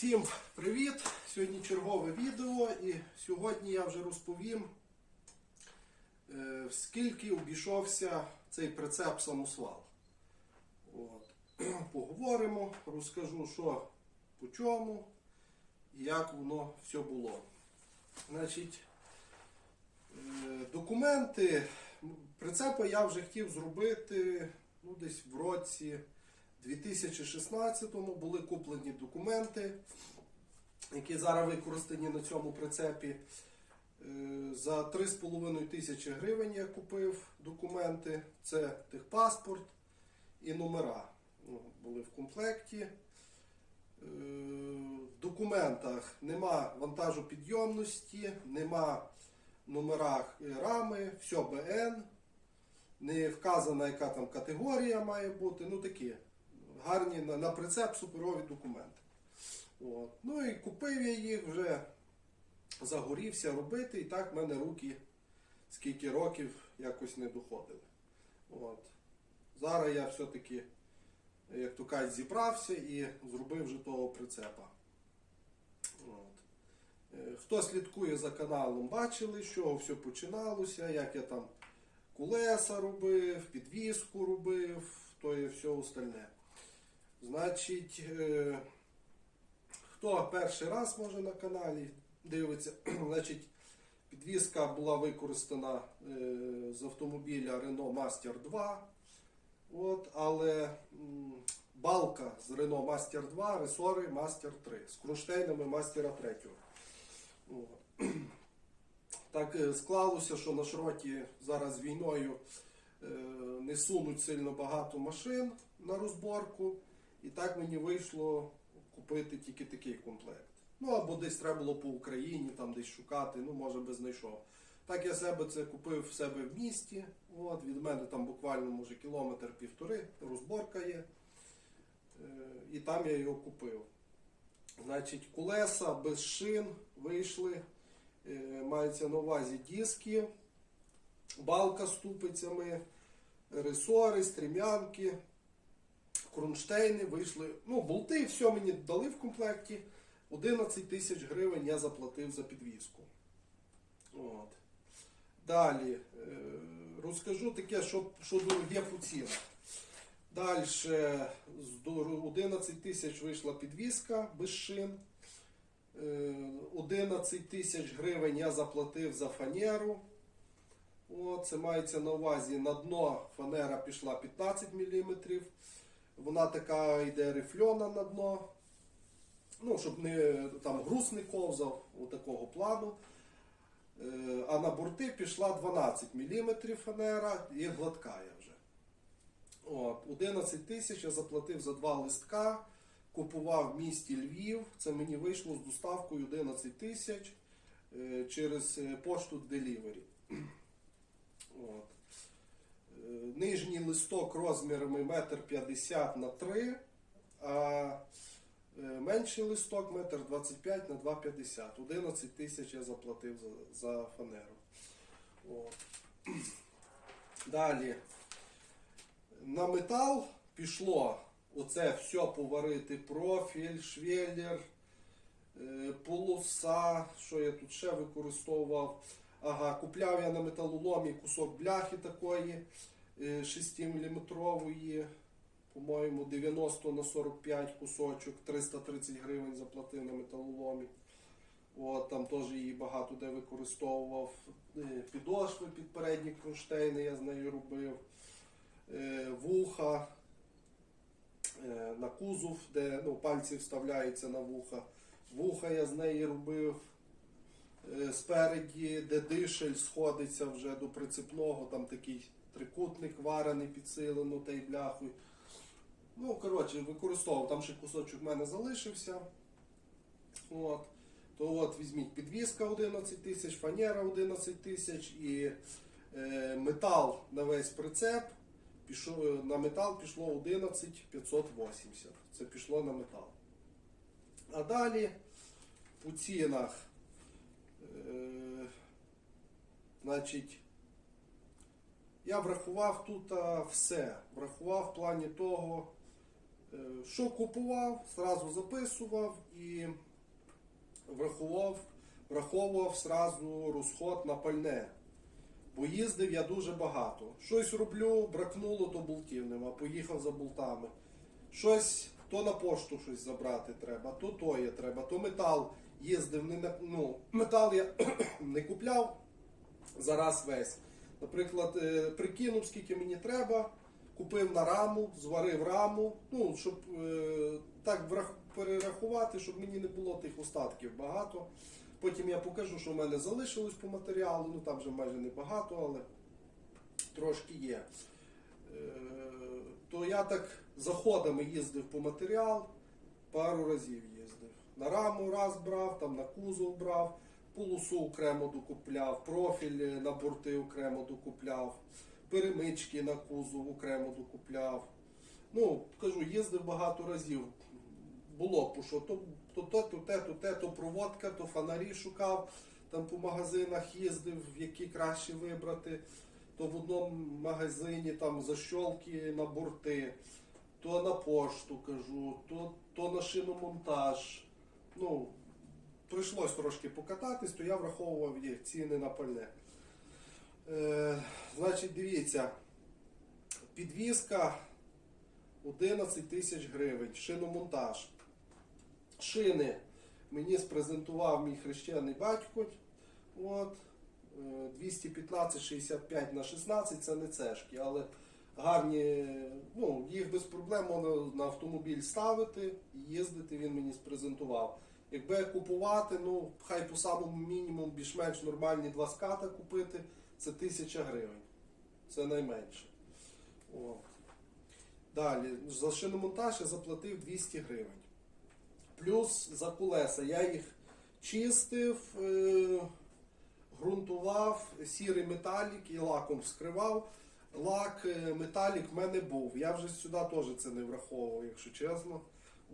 Всім привіт! Сьогодні чергове відео і сьогодні я вже розповім, е, скільки обійшовся цей прицеп самосвал. От. Поговоримо, розкажу, що по чому і як воно все було. Значить, е, документи прицепа я вже хотів зробити ну, десь в році 2016-му були куплені документи, які зараз використані на цьому прицепі. Е, За 3,5 тисячі гривень я купив документи. Це техпаспорт і номера. Ну, були в комплекті. Е, В документах нема вантажу підйомності, нема в номерах рами, все БН. Не вказана, яка там категорія має бути. Ну такі гарні на, на прицеп суперові документи. От. Ну і купив я їх вже, загорівся робити, і так в мене руки скільки років якось не доходили. От. Зараз я все-таки, як то кажуть, зібрався і зробив вже того прицепа. От. Е, Хто слідкує за каналом, бачили, з чого все починалося, як я там кулеса робив, підвіску робив, то і все остальне. Значить, е, хто перший раз може на каналі дивиться, значить, підвіска була використана е, з автомобіля Renault Master 2. От, але балка з Renault Master 2, ресори Master 3 з кронштейнами Master 3. От. Так е, склалося, що на шроті зараз війною не сунуть сильно багато машин на розборку. І так мені вийшло купити тільки такий комплект. Ну або десь треба було по Україні, там десь шукати, ну може би знайшов. Так я себе це купив в себе в місті. От, від мене там буквально може кілометр півтори, розборка є. Е, І там я його купив. Значить, колеса без шин вийшли. Е, Мається на увазі диски, балка з тупицями, ресори, стрім'янки, кронштейни вийшли. Ну, болти, все мені дали в комплекті. 11 тисяч гривень я заплатив за підвізку. От. Далі е, розкажу таке, що, що дороге по цінах. Далі з 11 тисяч вийшла підвізка без шин. Е, 11 тисяч гривень я заплатив за фанеру. О, це мається на увазі на дно фанера пішла 15 мм. Вона така йде рифльона на дно. Ну, щоб не там груз не ковзав у такого плану. Е, А на борти пішла 12 мм фанера і гладкая вже. От, 11 тисяч я заплатив за два листка. Купував в місті Львів. Це мені вийшло з доставкою 11 тисяч е, через е, пошту Delivery. От. Нижній листок розмірами 1,50 на 3, а е, менший листок 1,25 на 2,50. 11 тисяч я заплатив за, за фанеру. Далі. На метал пішло оце все поварити, профіль, швеллер, е, полоса, що я тут ще використовував. Ага, купляв я на металоломі кусок бляхи такої 6-мм, по-моєму, 90 на 45 кусочок, 330 гривень заплатив на металоломі. От, там теж її багато де використовував. Е, Підошви під передні кронштейни я з нею робив. Е, Вуха е, на кузов, де ну, пальці вставляються на вуха. Вуха я з неї робив. Е, Спереді, де дишель сходиться вже до прицепного, там такий трикутник варений, підсилено та бляхою. Ну, коротше, використовував, там ще кусочок в мене залишився. От. То от візьміть підвіска 11 тисяч, фанера 11 тисяч і е, метал на весь прицеп. Пішов, на метал пішло 11 580. Це пішло на метал. А далі по цінах. Е, значить, я врахував тут все. Врахував в плані того, Е, Що купував, зразу записував і врахував, враховував зразу розход на пальне. Бо їздив я дуже багато. Щось роблю, бракнуло, то болтів нема, поїхав за болтами. Щось то на пошту щось забрати треба, то тоє треба, то метал їздив, не ну, метал я не купляв зараз весь. Наприклад, е, прикинув, скільки мені треба, купив на раму, зварив раму, ну, щоб е, так перерахувати, щоб мені не було тих остатків багато. Потім я покажу, що в мене залишилось по матеріалу, ну там вже майже небагато, але трошки є. Е, То я так заходами їздив по матеріал, пару разів їздив. На раму раз брав, там на кузов брав, полосу окремо докупляв, профіль е, на борти окремо докупляв, перемички на кузов окремо докупляв. Ну, кажу, їздив багато разів. Було по що, то, то, то, то те, то те, то проводка, то фонарі шукав, там по магазинах їздив, які краще вибрати. То в одному магазині там защолки на борти, то на пошту кажу, то, то на шиномонтаж. Ну, прийшлось трошки покататись, то я враховував їх ціни на пальне. Е, значить, дивіться, підвізка 11 тисяч гривень, шиномонтаж. Шини мені спрезентував мій хрещений батько. От, е, 215 65 на 16 це не цешки, але гарні, ну, їх без проблем можна на автомобіль ставити і їздити, він мені спрезентував. Якби купувати, ну, хай по самому мінімуму більш-менш нормальні два ската купити, це 1000 гривень. Це найменше. От. Далі, за шиномонтаж я заплатив 200 гривень. Плюс за колеса я їх чистив, е, ґрунтував, сірий металік і лаком скривав. Лак, е, металік в мене був. Я вже сюди теж це не враховував, якщо чесно.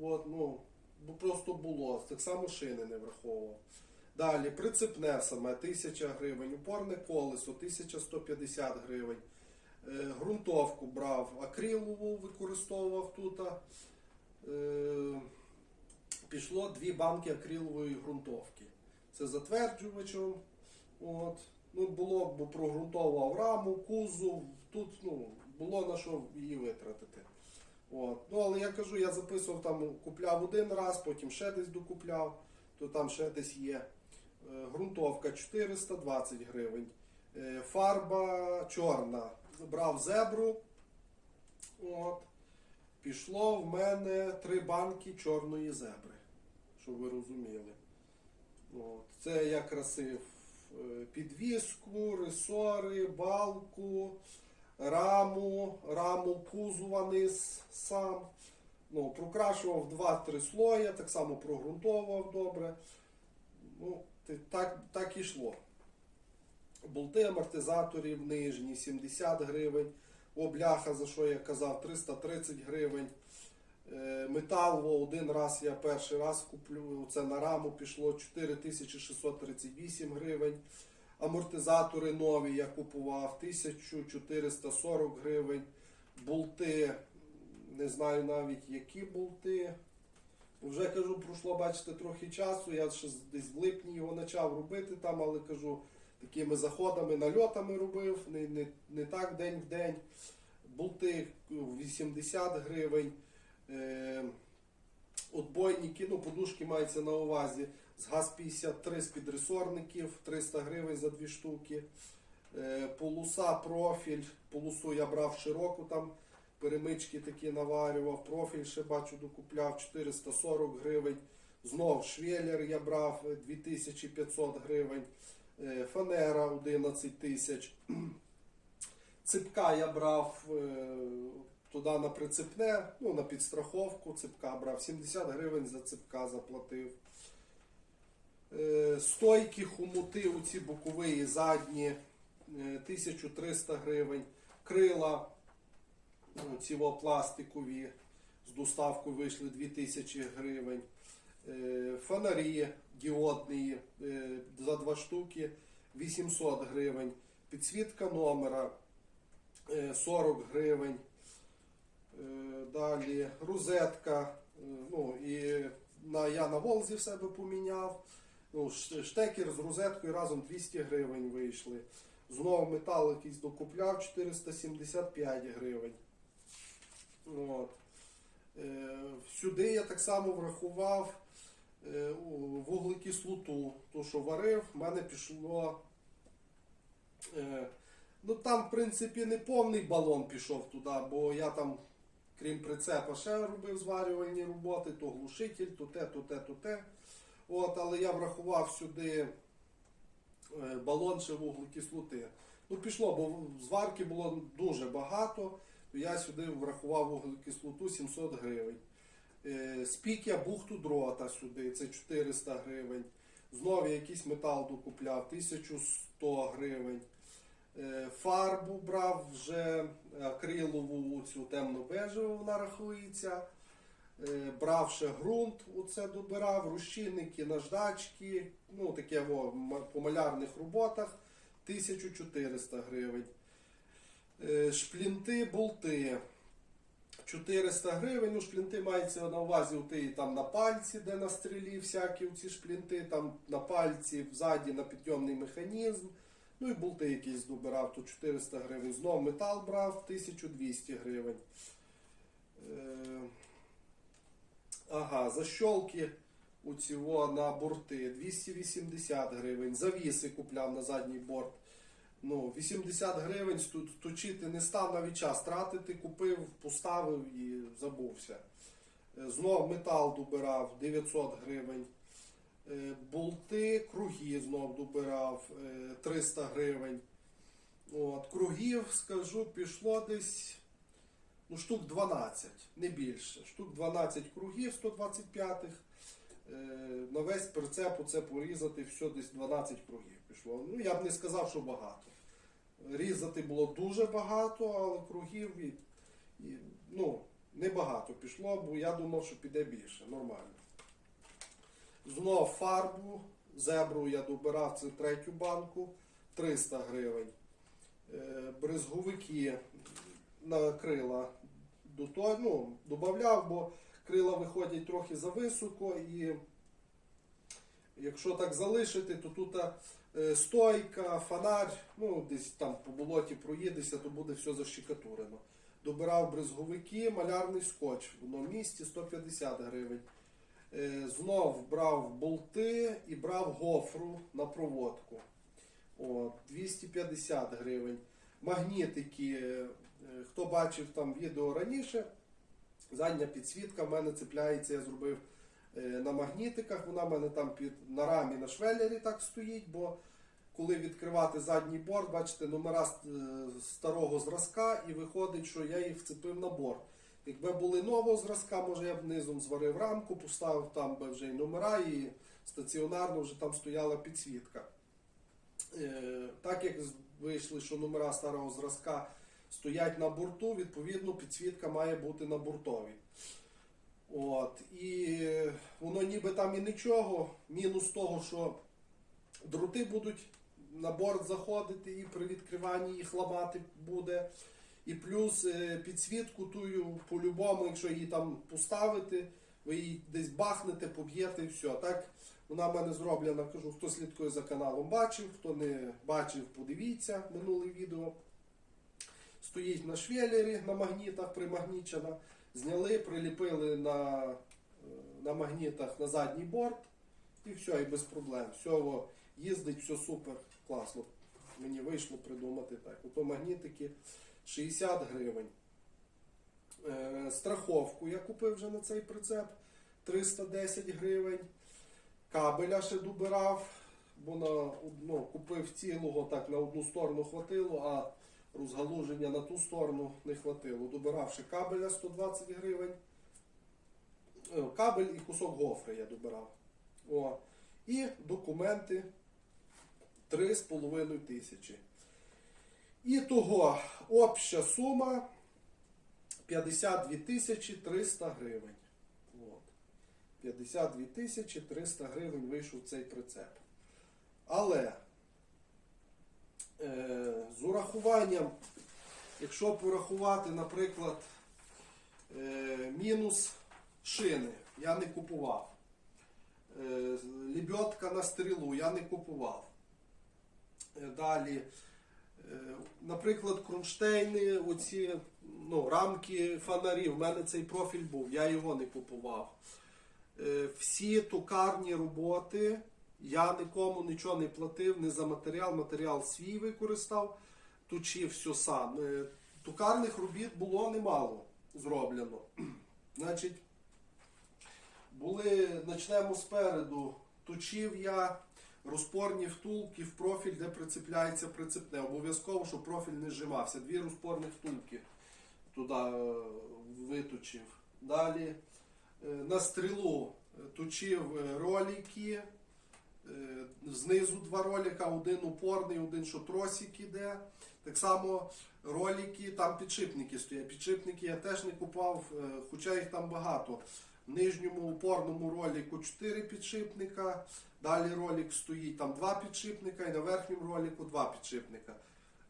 От, ну, просто було. Так само шини не враховував. Далі, прицепне саме 1000 гривень, упорне колесо 1150 гривень. Е, Грунтовку брав, акрилову використовував тут. Е, Пішло дві банки акрилової ґрунтовки. Це затверджувачем. От. Ну, було, бо прогрунтовував раму, кузов, тут ну, було на що її витратити. От. Ну, але я кажу, я записував там, купляв один раз, потім ще десь докупляв, то там ще десь є. Е, Грунтовка 420 гривень. Е, Фарба чорна. Брав зебру. От. Пішло в мене три банки чорної зебри, щоб ви розуміли. От. Це я красив е, підвіску, ресори, балку, раму, раму кузова низ сам. Ну, прокрашував 2-3 слоя, так само прогрунтовував добре. Ну, так, так йшло. Болти амортизаторів нижні 70 гривень. О, бляха, за що я казав, 330 гривень. Е, Метал один раз я перший раз куплю. Це на раму пішло 4638 гривень. Амортизатори нові я купував 1440 гривень. Болти, не знаю навіть які болти. Вже кажу, пройшло, бачите, трохи часу. Я ще десь в липні його почав робити там, але кажу, такими заходами, нальотами робив, не, не, не так день в день. Болти 80 гривень. Е, отбойники, ну, подушки мається на увазі. З ГАЗ-53 з підресорників 300 гривень за дві штуки. Е, полуса, профіль. Полосу я брав широку там. Перемички такі наварював, профіль ще бачу докупляв 440 гривень. Знов швеллер я брав е, 2500 гривень. Е, Фанера 11 тисяч. Ципка я брав е, туди на прицепне, ну на підстраховку ципка брав. 70 гривень за ципка заплатив. Е, Стойки, хомути, оці бокові задні, е, 1300 гривень. Крила, ну, ці пластикові, з доставкою вийшли 2000 гривень. Е, Фонарі діодні е, за два штуки 800 гривень. Підсвітка номера е, 40 гривень. Е, Далі розетка. е, Ну, і на, я на Волзі в себе поміняв. Ну, штекер з розеткою разом 200 гривень вийшли. Знову метал якийсь докупляв 475 гривень. От. Е, Сюди я так само врахував е, вуглекислоту. То, що варив, в мене пішло. е, Ну там, в принципі, не повний балон пішов туди, бо я там, крім прицепа, ще робив зварювальні роботи, то глушитель, то те, то те, то те. От, але я врахував сюди е, балон ще вуглекислоти. Ну, пішло, бо зварки було дуже багато, то я сюди врахував вуглекислоту 700 гривень. Е, Спік я бухту дрота сюди, це 400 гривень. Знову якийсь метал докупляв, 1100 гривень. Е, Фарбу брав вже акрилову цю темно-бежеву, вона рахується. Е, Брав ще ґрунт, оце добирав, розчинники, наждачки, ну таке во, по малярних роботах 1400 гривень. Е, Шплінти, болти 400 гривень. Ну, шплінти мається на увазі ти там на пальці, де на стрілі всякі ці шплінти, там на пальці, взаді на підйомний механізм. Ну і болти якісь добирав, то 400 гривень. Знов метал брав 1200 гривень. Е, Ага, защолки у цього на борти 280 гривень. Завіси купляв на задній борт. Ну, 80 гривень сту- точити не став навіть час тратити, купив, поставив і забувся. Е, Знов метал добирав 900 гривень. Е, Болти, круги знов добирав е, 300 гривень. От, кругів, скажу, пішло десь ну, штук 12, не більше. Штук 12 кругів 125-х. Е, на весь прицеп оце порізати, все десь 12 кругів пішло. Ну, я б не сказав, що багато. Різати було дуже багато, але кругів і, і, ну, небагато пішло, бо я думав, що піде більше, нормально. Знов фарбу, зебру я добирав це третю банку 300 гривень. Е, Брезговики на крила до того, ну, додавав, бо крила виходять трохи зависоко і якщо так залишити, то тут е, стойка, фонарь, ну десь там по болоті проїдешся, то буде все защекатурено. Добирав брезговики, малярний скотч воно в місці 150 гривень. Е, Знов брав болти і брав гофру на проводку. От, 250 гривень. Магнітики. Е, Хто бачив там відео раніше, задня підсвітка в мене цепляється, я зробив е, на магнітиках. Вона в мене там під, на рамі на швеллері так стоїть, бо коли відкривати задній борт, бачите, номера е, старого зразка і виходить, що я їх вцепив на борт. Якби були нового зразка, може я б низом зварив рамку, поставив там би вже й номера, і стаціонарно вже там стояла підсвітка. Так як вийшли, що номера старого зразка стоять на борту, відповідно підсвітка має бути на бортовій. От. І воно ніби там і нічого. Мінус того, що дроти будуть на борт заходити і при відкриванні їх ламати буде. І плюс е, підсвітку тую по-любому, якщо її там поставити, ви її десь бахнете, поб'єте і все. Так вона в мене зроблена, кажу, хто слідкує за каналом, бачив, хто не бачив, подивіться минуле відео. Стоїть на швелері на магнітах примагнічена. Зняли, приліпили на, е, на магнітах на задній борт і все, і без проблем. Все їздить, все супер, класно. Мені вийшло придумати так. Ото магнітики 60 гривень. Е, страховку я купив вже на цей прицеп 310 гривень. Кабеля ще добирав, бо на, одну купив цілого, так на одну сторону хватило, а розгалуження на ту сторону не хватило. Добирав ще кабеля 120 гривень. Е, Кабель і кусок гофри я добирав. О. І документи 3,5 тисячі. І того обща сума 52 тисячі 300 гривень. От. 52 тисячі 300 гривень вийшов цей прицеп. Але з урахуванням, якщо порахувати, наприклад, Е, мінус шини я не купував. Е, лебедка на стрілу я не купував. Е, Далі, е, наприклад, кронштейни, оці ну, рамки фонарів. У мене цей профіль був, я його не купував. Е, Всі токарні роботи я нікому нічого не платив, не за матеріал, матеріал свій використав, точив все сам. Е, Токарних робіт було немало зроблено. Значить, були, почнемо спереду. Точив я розпорні втулки в профіль, де прицепляється прицепне. Обов'язково, щоб профіль не зжимався. Дві розпорні втулки туди е, виточив. Далі е, на стрілу точив ролики. Е, Знизу два ролика, один упорний, один що тросик іде. Так само ролики, там підшипники стоять. Підшипники я теж не купував, е, хоча їх там багато. В нижньому упорному ролику 4 підшипника, далі ролик стоїть там 2 підшипника і на верхньому ролику 2 підшипника.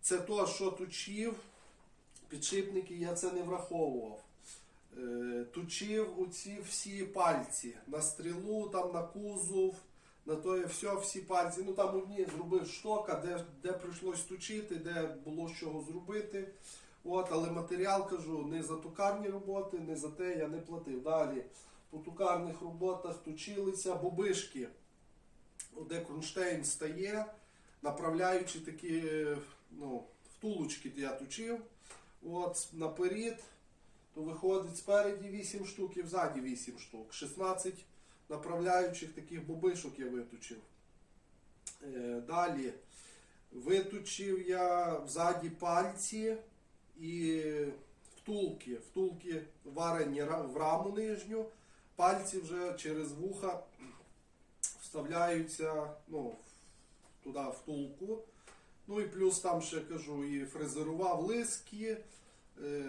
Це то, що точив, підшипники я це не враховував. Е, Точив оці всі пальці на стрілу, там на кузов, на то є все, всі пальці. Ну там одні зробив штока, де, де прийшлось точити, де було з чого зробити. От, але матеріал кажу, не за токарні роботи, не за те я не платив. Далі по токарних роботах точилися бобишки, де кронштейн стає, направляючи такі ну, втулочки, де я точив. От, наперед, то виходить спереді 8 штук і взаді 8 штук. 16 направляючих таких бобишок я виточив. Е, Далі виточив я взаді пальці і втулки. Втулки варені в раму нижню, пальці вже через вуха вставляються ну, туди втулку. Ну і плюс там ще кажу, і фрезерував лиски, е,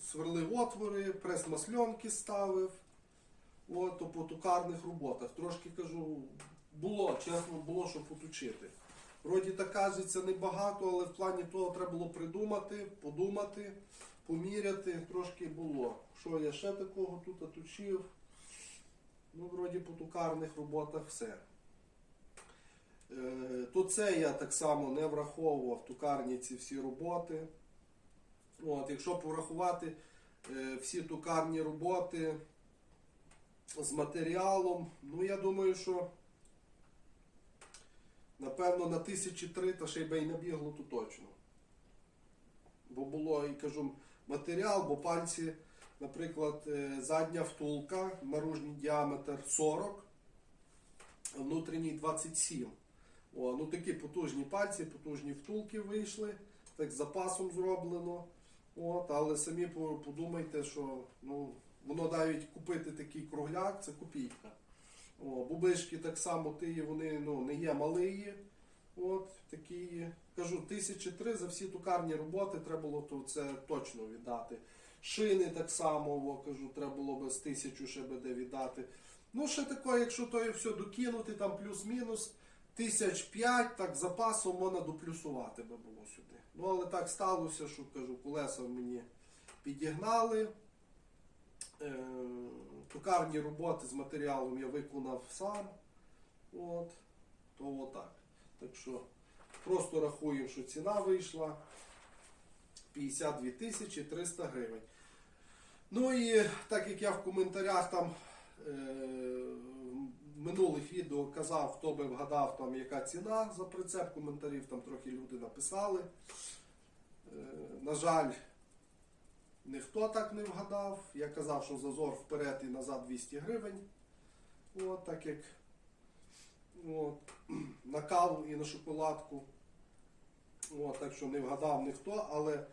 сверлив отвори, прес-масльонки ставив. От, по токарних роботах. Трошки кажу, було, чесно, було, що поточити. Вроді так кажеться небагато, але в плані того треба було придумати, подумати, поміряти, трошки було. Що я ще такого тут точив? Ну, вроді по токарних роботах все. Е, То це я так само не враховував токарні ці всі роботи. От, якщо порахувати е, всі токарні роботи з матеріалом, ну я думаю, що напевно на тисячі три та ще й би й набігло, то точно. Бо було, і кажу, матеріал, бо пальці, наприклад, е, задня втулка, наружній діаметр 40, а внутрішній 27. О, ну такі потужні пальці, потужні втулки вийшли, так з запасом зроблено. От, але самі подумайте, що ну, воно навіть купити такий кругляк це копійка. О, бубишки так само ті, вони ну, не є малиї. От, такі, кажу, тисячі три за всі токарні роботи треба було то це точно віддати. Шини так само, о, кажу, треба було би з тисячу ще би де віддати. Ну, ще таке, якщо то все докинути, там плюс-мінус, тисяч п'ять, так запасом можна доплюсувати би було сюди. Ну, але так сталося, що кажу, колеса мені підігнали. Е, токарні роботи з матеріалом я виконав сам. От, то отак. Так що просто рахуємо, що ціна вийшла 52 тисячі 300 гривень. Ну і так як я в коментарях там е, в минулих відео казав, хто би вгадав, там, яка ціна за прицеп, коментарів там трохи люди написали. Е, на жаль, ніхто так не вгадав. Я казав, що зазор вперед і назад 200 гривень. От, так як от, на каву і на шоколадку. От, так що не вгадав ніхто, але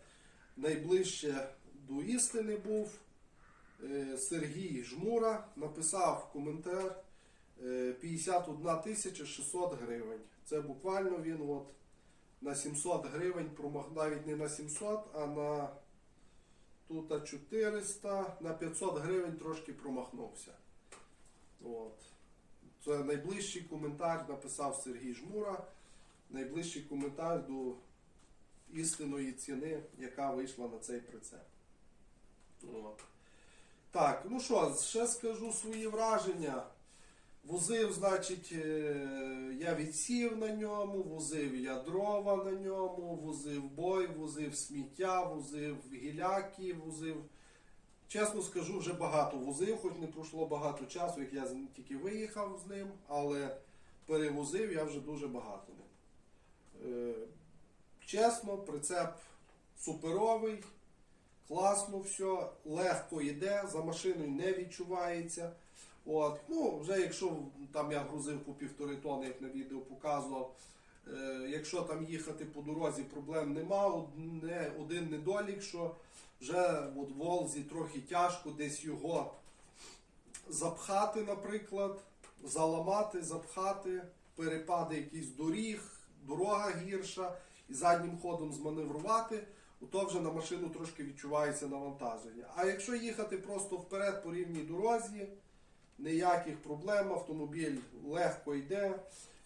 найближче до істини був е, Сергій Жмура, написав коментар е, 51 600 гривень. Це буквально він от на 700 гривень навіть не на 700, а на тут 400, на 500 гривень трошки промахнувся. От. Це найближчий коментар написав Сергій Жмура. Найближчий коментар до істинної ціни, яка вийшла на цей прицеп. От. Так, ну що, ще скажу свої враження. Возив, значить, е, я відсів на ньому, возив я дрова на ньому, возив бой, возив сміття, возив гіляки, возив. Чесно скажу, вже багато возив, хоч не пройшло багато часу, як я тільки виїхав з ним, але перевозив я вже дуже багато ним. Е, Чесно, прицеп суперовий, класно все, легко йде, за машиною не відчувається. От, ну, вже якщо там я грузив по півтори тони, як на відео показував, е, якщо там їхати по дорозі, проблем нема. Одне, один недолік, що вже от Волзі трохи тяжко десь його запхати, наприклад, заламати, запхати, перепади якісь доріг, дорога гірша і заднім ходом зманеврувати, то вже на машину трошки відчувається навантаження. А якщо їхати просто вперед по рівній дорозі, ніяких проблем, автомобіль легко йде.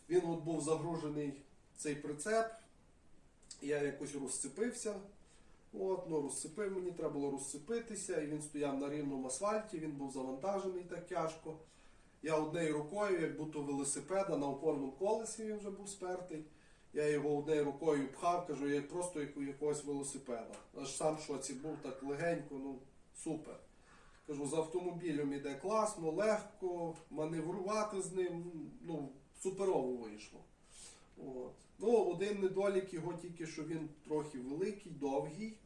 Він от був загружений цей прицеп. Я якось розцепився. От, ну, розцепив мені, треба було розцепитися, і він стояв на рівному асфальті, він був завантажений так тяжко. Я однією рукою, як будто велосипеда, на опорному колесі він вже був спертий. Я його однією рукою пхав, кажу, як просто якогось велосипеда. Аж сам в шоці був так легенько, ну супер. Кажу, з автомобілем іде класно, легко, маневрувати з ним, ну, суперово вийшло. От. Ну, один недолік його тільки, що він трохи великий, довгий.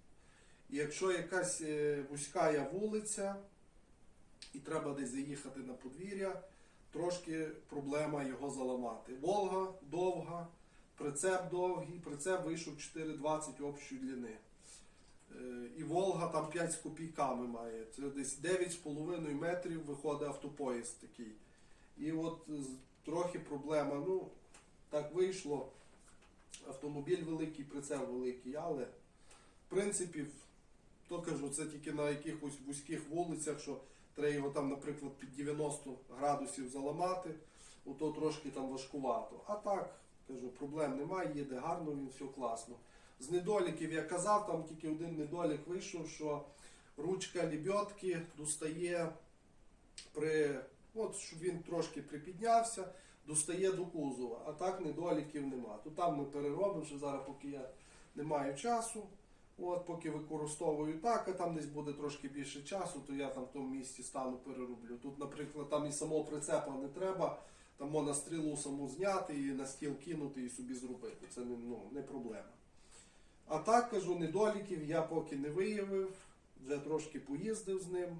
І якщо якась е, вузька вулиця, і треба десь заїхати на подвір'я, трошки проблема його заламати. Волга довга, прицеп довгий, прицеп вийшов 4,20 общої длини. Е, І Волга там 5 з копійками має. Це десь 9,5 метрів виходить автопоїзд такий. І от трохи проблема. Ну, так вийшло. Автомобіль великий, прицеп великий, але в принципі, то кажу, це тільки на якихось вузьких вулицях, що треба його там, наприклад, під 90 градусів заламати, ото трошки там важкувато. А так, кажу, проблем немає, їде гарно, він все класно. З недоліків я казав, там тільки один недолік вийшов, що ручка лебедки достає при. От, щоб він трошки припіднявся, достає до кузова, а так недоліків нема. То там ми переробимо, що зараз, поки я не маю часу, от, поки використовую так, а там десь буде трошки більше часу, то я там в тому місці стану перероблю. Тут, наприклад, там і самого прицепа не треба, там можна стрілу саму зняти і на стіл кинути і собі зробити. Це не, ну, не проблема. А так кажу, недоліків я поки не виявив, вже трошки поїздив з ним.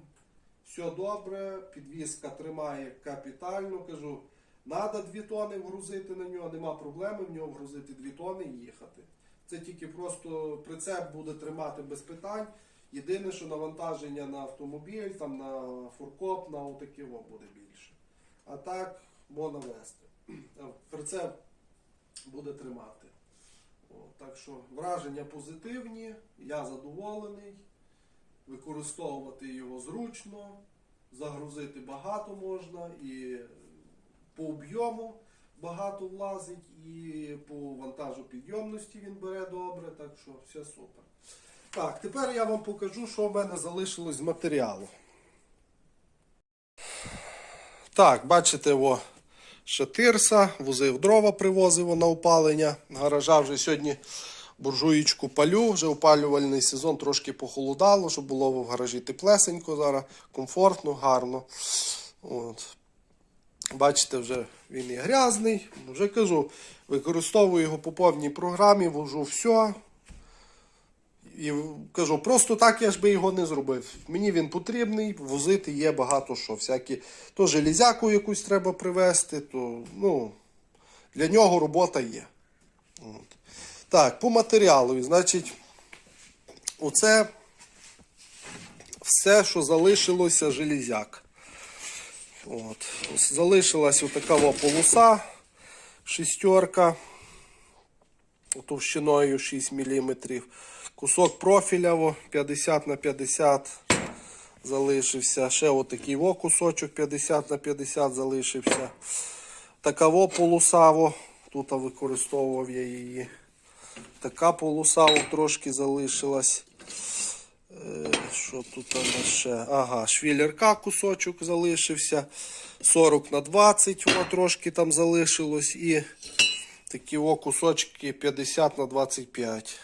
Все добре, підвізка тримає капітально. Кажу, треба 2 тони вгрузити на нього, нема проблеми в нього вгрузити 2 тони і їхати. Це тільки просто прицеп буде тримати без питань. Єдине, що навантаження на автомобіль, там на фуркоп, на отаке буде більше. А так можна вести. Прицеп буде тримати. Так що враження позитивні, я задоволений. Використовувати його зручно, загрузити багато можна і по об'єму багато влазить, і по вантажу підйомності він бере добре, так що все супер. Так, тепер я вам покажу, що в мене залишилось з матеріалу. Так, бачите, о, шатирса, возив дрова, привозив на опалення. Гаража вже сьогодні буржуєчку палю, вже опалювальний сезон трошки похолодало, щоб було в гаражі теплесенько зараз, комфортно, гарно. От. Бачите, вже він і грязний. Вже кажу, використовую його по повній програмі, вожу все. І кажу, просто так я ж би його не зробив. Мені він потрібний, возити є багато що. Всякі, то железяку якусь треба привезти, то ну, для нього робота є. От. Так, по матеріалу, значить, оце все, що залишилося железяк. От. Залишилась отака полоса, шістерка товщиною 6 мм. Кусок профіля 50 на 50 залишився. Ще отакий о кусочок 50 на 50 залишився. Така о полоса, о, тут використовував я її. Така полоса о, трошки залишилась. Е, Що тут у нас ще? Ага, швілерка кусочок залишився. 40 на 20, о, трошки там залишилось. І такі о кусочки 50 на 25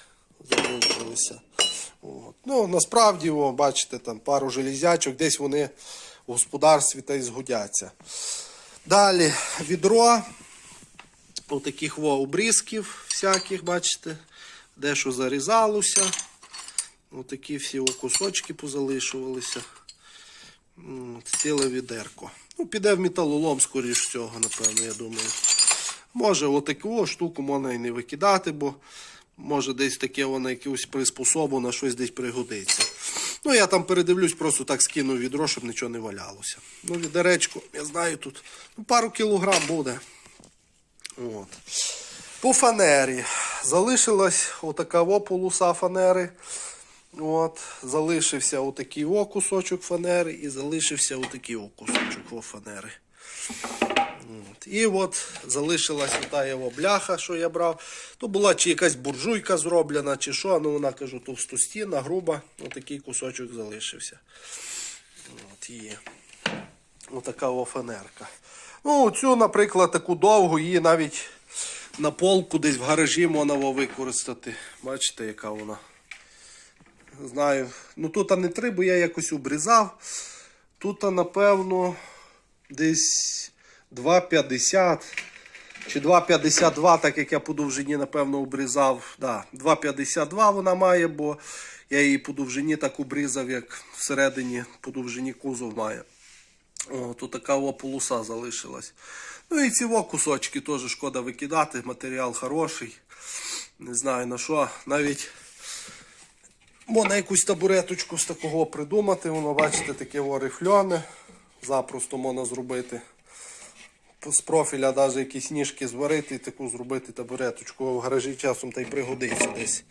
залишилися. От. Ну, насправді, о, бачите, там пару железячок, десь вони в господарстві та й згодяться. Далі відро. Отаких во обрізків всяких, бачите, дещо зарізалося. Отакі всі о кусочки позалишувалися. Ціле відерко. Ну, піде в металолом, скоріш всього, напевно, я думаю. Може, отаку штуку можна і не викидати, бо може десь таке воно якусь приспособу на щось десь пригодиться. Ну, я там передивлюсь, просто так скину відро, щоб нічого не валялося. Ну, відеречко, я знаю, тут ну, пару кілограм буде. От. По фанері. Залишилась отака во полоса фанери. От. Залишився отакий о кусочок фанери і залишився отакий о кусочок фанери. І от залишилась ота його бляха, що я брав. То була чи якась буржуйка зроблена, чи що, ну вона кажу, товстостінна, груба, отакий кусочок залишився. От є. Отака о фанерка. Ну, цю, наприклад, таку довгу, її навіть на полку десь в гаражі можна використати. Бачите, яка вона. Знаю. Ну тут не три, бо я якось обрізав. Тут, напевно, десь 2,50 чи 2,52, так як я по довжині, напевно, обрізав. Да, 2,52 вона має, бо я її по довжині так обрізав, як всередині по довжині кузов має. Тут така о, полоса залишилась. Ну і ці о, кусочки теж шкода викидати. Матеріал хороший. Не знаю на що. Навіть можна якусь табуреточку з такого придумати. Воно, бачите, таке о, рифльоне. Запросто можна зробити. З профіля навіть якісь ніжки зварити і таку зробити табуреточку. В гаражі часом та й пригодиться десь.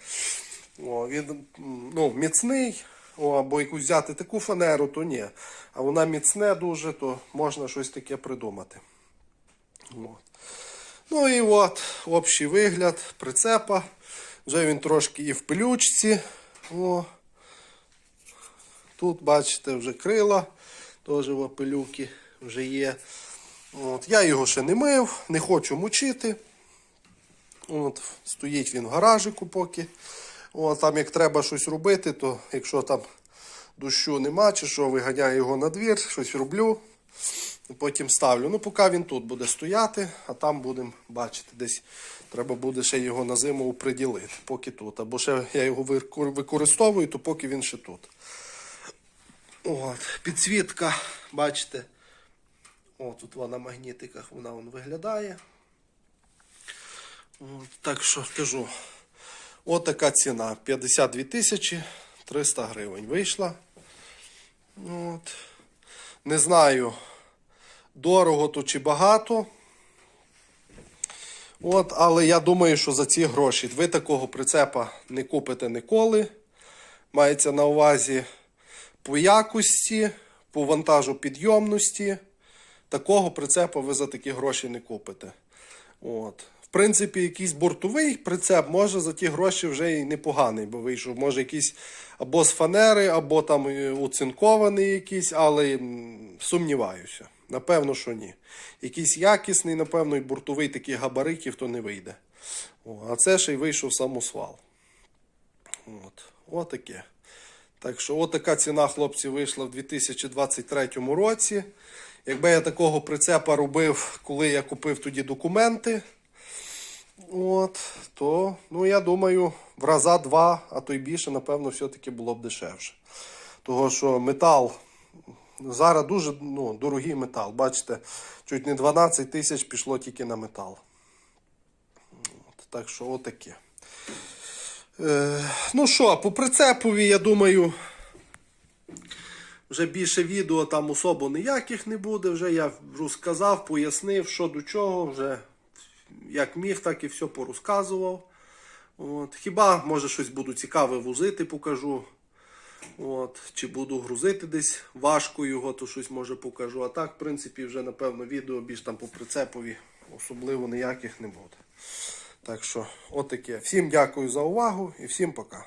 О, він ну, міцний. О, або якусь взяти таку фанеру, то ні. А вона міцне дуже, то можна щось таке придумати. От. Ну і от общий вигляд прицепа. Вже він трошки і в пилючці. О. Тут, бачите, вже крила, теж в пилюки вже є. От. Я його ще не мив, не хочу мучити. От, стоїть він в гаражику поки. О, там як треба щось робити, то якщо там дощу нема, чи що, виганяю його на двір, щось роблю, потім ставлю. Ну, поки він тут буде стояти, а там будемо бачити, десь треба буде ще його на зиму приділити, поки тут. Або ще я його використовую, то поки він ще тут. От, підсвітка, бачите. О, вона на магнітиках вона вон виглядає. От, так що кажу. От така ціна. 52 тисячі 300 гривень вийшла. От. Не знаю, дорого то чи багато. От, але я думаю, що за ці гроші ви такого прицепа не купите ніколи. Мається на увазі по якості, по вантажу підйомності. Такого прицепа ви за такі гроші не купите. От. В принципі, якийсь бортовий прицеп може за ті гроші вже і непоганий, бо вийшов. Може якийсь або з фанери, або там е, оцинкований якийсь, але сумніваюся. Напевно, що ні. Якийсь якісний, напевно, і бортовий таких габаритів то не вийде. О, а це ще й вийшов самосвал. От. Отаке. Так що, отака ціна, хлопці, вийшла в 2023 році. Якби я такого прицепа робив, коли я купив тоді документи, от, то, ну, я думаю, в раза два, а то й більше, напевно, все-таки було б дешевше. Того, що метал, зараз дуже ну, дорогий метал. Бачите, чуть не 12 тисяч пішло тільки на метал. От, так що, отаке. Е, ну що, по прицепові, я думаю, вже більше відео там особо ніяких не буде. Вже я розказав, пояснив, що до чого, вже як міг, так і все порозказував. От. Хіба може щось буду цікаве возити, покажу. От. Чи буду грузити десь важко його, то щось може покажу. А так, в принципі, вже напевно відео більш там по прицепові особливо ніяких не буде. Так що, отаке. Всім дякую за увагу і всім пока.